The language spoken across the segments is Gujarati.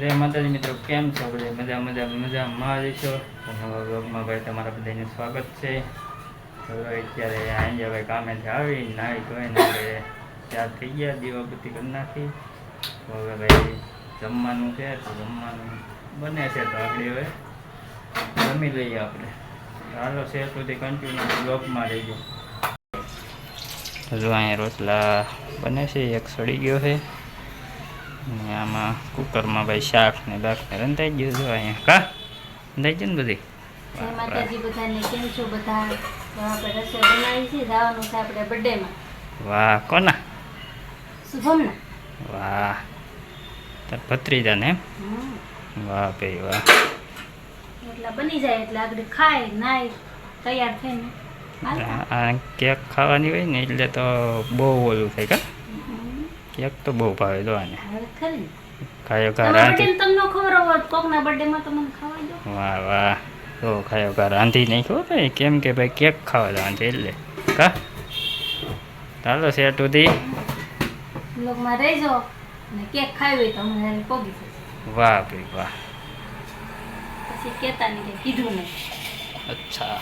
જય માતાજી મિત્રો, કેમ છો બધે? મજા મજા, મજામાં છો? નવા બ્લોગમાં ભાઈ તમારા બધાનું સ્વાગત છે. હવે અત્યારે આજે ભાઈ કામેથી આવી, નાહી ધોઈને હવે ચાર થઈ ગયા દીવાબત્તી કરી નાખી. હવે ભાઈ જમવાનું છે, તો જમવાનું બને છે તો આપણે હવે જમી લઈએ આપણે. ચાલો છે સુધી કન્ટિન્યુ બ્લોગમાં રહીજો. હજુ અહીંયા રોટલા બને છે, એક સડી ગયો છે. ને આમાં કુકરમાં ભાઈ શાક ને બાક ને રંધાઈ ગયું છે અહીંયા. કા રંધાઈ ગયું ને બધી? માતાજી બધાને કેમ છો બધા? આપણે રસોઈ બનાવી છે. જવાનું છે આપણે બર્થડેમાં. વાહ કોના? શુભમના. વાહ. તાર ભત્રીજાને એમ? વાહ ભાઈ વાહ. એટલે બની જાય એટલે આગળ ખાય નાય તૈયાર થઈને. કેક ખાવાની હોય ને એટલે તો બહુ ઓલું થાય કા. કેક તો બહુ ભાવે જો આને. ખાયો કા રાંધી. તમને ખબર હોય કોકના બર્થડેમાં તો મને ખાવા દો. વાહ વાહ. તો ખાયો કા રાંધી નહીં ખબર ભાઈ કેમ કે ભાઈ કેક ખાવા જવાનું છે એટલે. કા? ચાલો શેઠ સુધી. બ્લોગમાં રહેજો ને કેક ખાવી હોય તો અમને પોગી જશે વાહ ભાઈ વાહ. પછી કહેતા નહીં કીધું નહીં. અચ્છા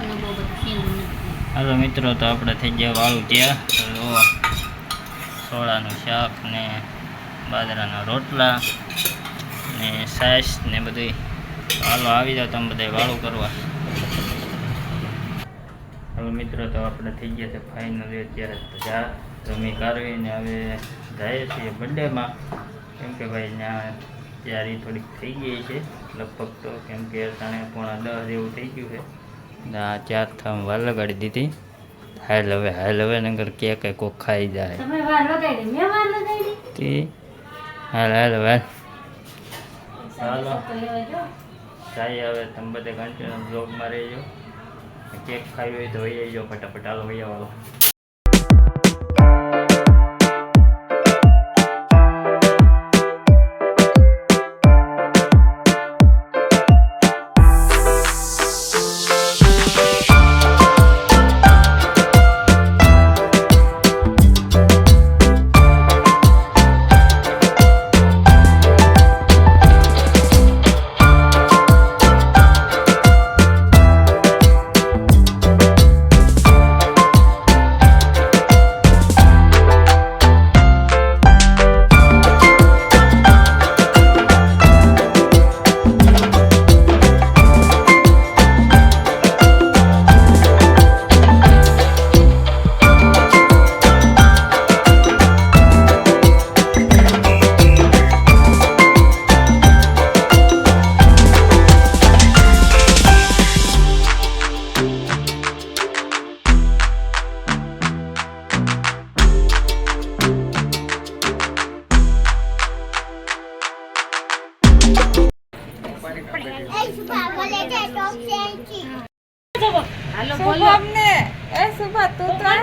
અને બહુ બધું કીધું નહીં હાલો મિત્રો, તો આપણે થઈ ગયા વાળું ત્યાં. સોળાનું શાક ને બાજરાના રોટલા ને સાસ ને બધું હાલો, આવી જાઓ તમે બધા વાળું કરવા. હાલો મિત્રો, તો આપણે થઈ ગયા છે ફાઇનલી અત્યારે જા જમી કાઢવીને હવે જઈએ છીએ બર્થડેમાં કેમ કે ભાઈ ત્યાં તૈયારી થોડીક થઈ ગઈ છે. લગભગ તો કેમ કે અટાણે પોણા દસ જેવું થઈ ગયું છે. ના ચાર થામ વાર લગાડી દીધી. હાલ હવે હાલ હવે નગર કે કઈ કોક ખાઈ જાય. તે? હાલ હાલ હવે. ચાલો. જાય હવે તમે બધે કન્ટિન્યુ બ્લોગમાં રહેજો. કેક ખાવી હોય તો વહી આવજો ફટાફટ. હાલો વહી આવો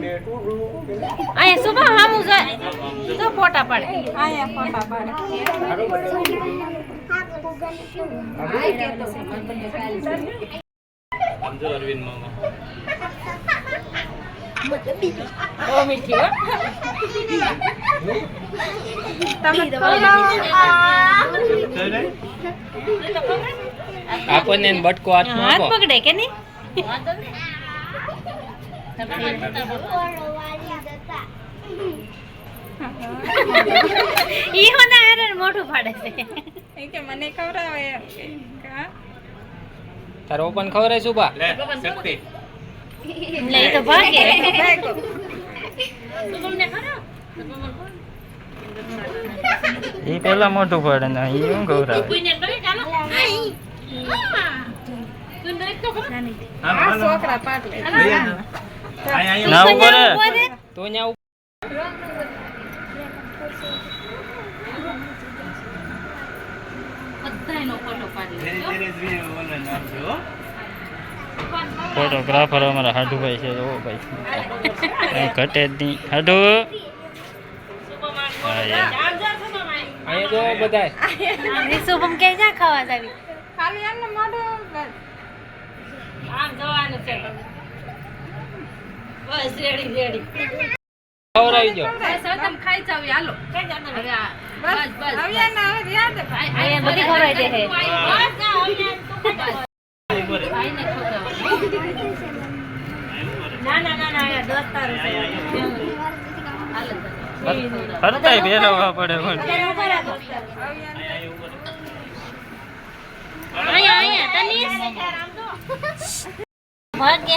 અહીંયા સુભા હામું જાય. તો ફોટા પાડે. આયા ફોટા પાડે. બહુ મીઠી હો. તમે આપણને બટકો હાથ પકડે કે નહીં. ઈ હોના હારે મોઢું ફાડે છે. એ કે મને કા તારો ઓપન ખબર શું બા તો ભાગે. એ પેલા મોટું પડે ને એ હું ગૌરાવે કોઈને ડરે ચાલો ના ઉપર તો ન્યા. ફોટોગ્રાફર અમારા હાડુભાઈ છે ઓ ભાઈ. ઘટે જ નહીં. હાડુ. શુભમ કે જા ખાવા જાવી? ખાલી એમને મોઢું આમ જવાનું છે. બસ રેડી રેડી ખવરાવી જો બસ હવે તમે ખાઈ જાવ હાલો. હવે બસ બસ હવે ના હવે યાદ છે. બધી ખવરાઈ દે હે. ભાઈને ખવડાવવાનું. ના ના ના ના દોસ્તારો છે. હાલો ફરતાય ફેરવવા પડે પણ. અહીંયા અહીંયા ભાગે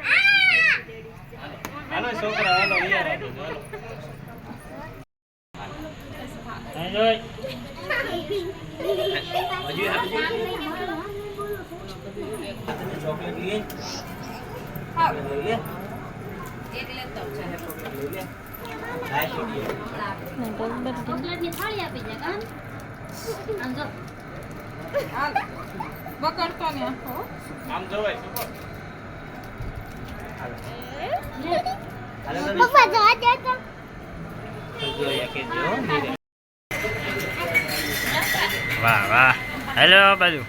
ખાઈ જા, ખાઈ જા. ખાઈ જા તમે. બસ હાલો હવે આવો. ખાઈ જા. હવે એ શક્તિ. હાલો. શુભમ ગાવા ચાલુ રાખે શુભમ પણ માંડે રાખે છે. અહીં જોઈ. હાલો. ચોકલેટની થાળી આપી દે કાં આમ જો વાહ વાહ. હેલો બાજુ.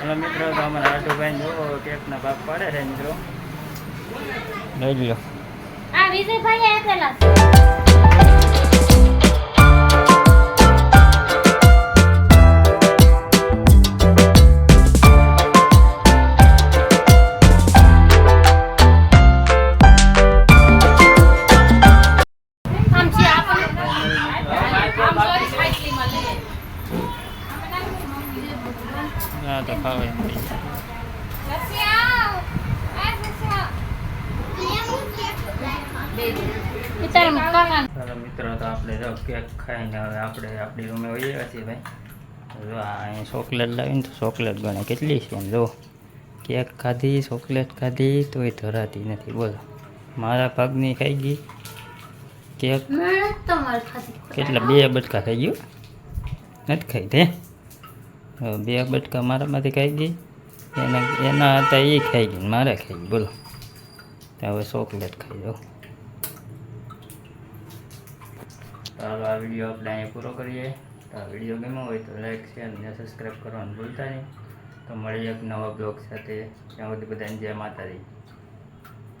હેલો મિત્રો તો અમારા આટુભાઈ જો કેકના ભાગ પડે છે મિત્રો. લઈ લો આ વિજયભાઈ આપેલા ચાલો મિત્રો તો આપણે જો કેક ખાઈને હવે આપણે આપણી રૂમે હોઈએ છીએ ભાઈ. જો આ ચોકલેટ લાવીને તો ચોકલેટ ગણે. કેટલી છે એમ? જો કેક ખાધી ચોકલેટ ખાધી તોય ધરાતી નથી. બોલો મારા ભાગની ખાઈ ગઈ કેક? કેટલા બે બટકા ખાઈ ગયું? નથી ખાઈ તે બે બટકા મારામાંથી ખાઈ ગઈ. એના એના હતા એ ખાઈ ગઈ મારે ખાઈ ગઈ. બોલો તો હવે ચોકલેટ ખાઈ જાઉં ચાલો આ વીડિયો આપણે અહીંયા પૂરો કરીએ. તો આ વીડિયો ગમ્યો હોય તો લાઈક શેર અને સબસ્ક્રાઈબ કરવાનું ભૂલતા નહીં. તો મળીએ એક નવા બ્લોગ સાથે. ત્યાં સુધી બધાને જય માતાજી.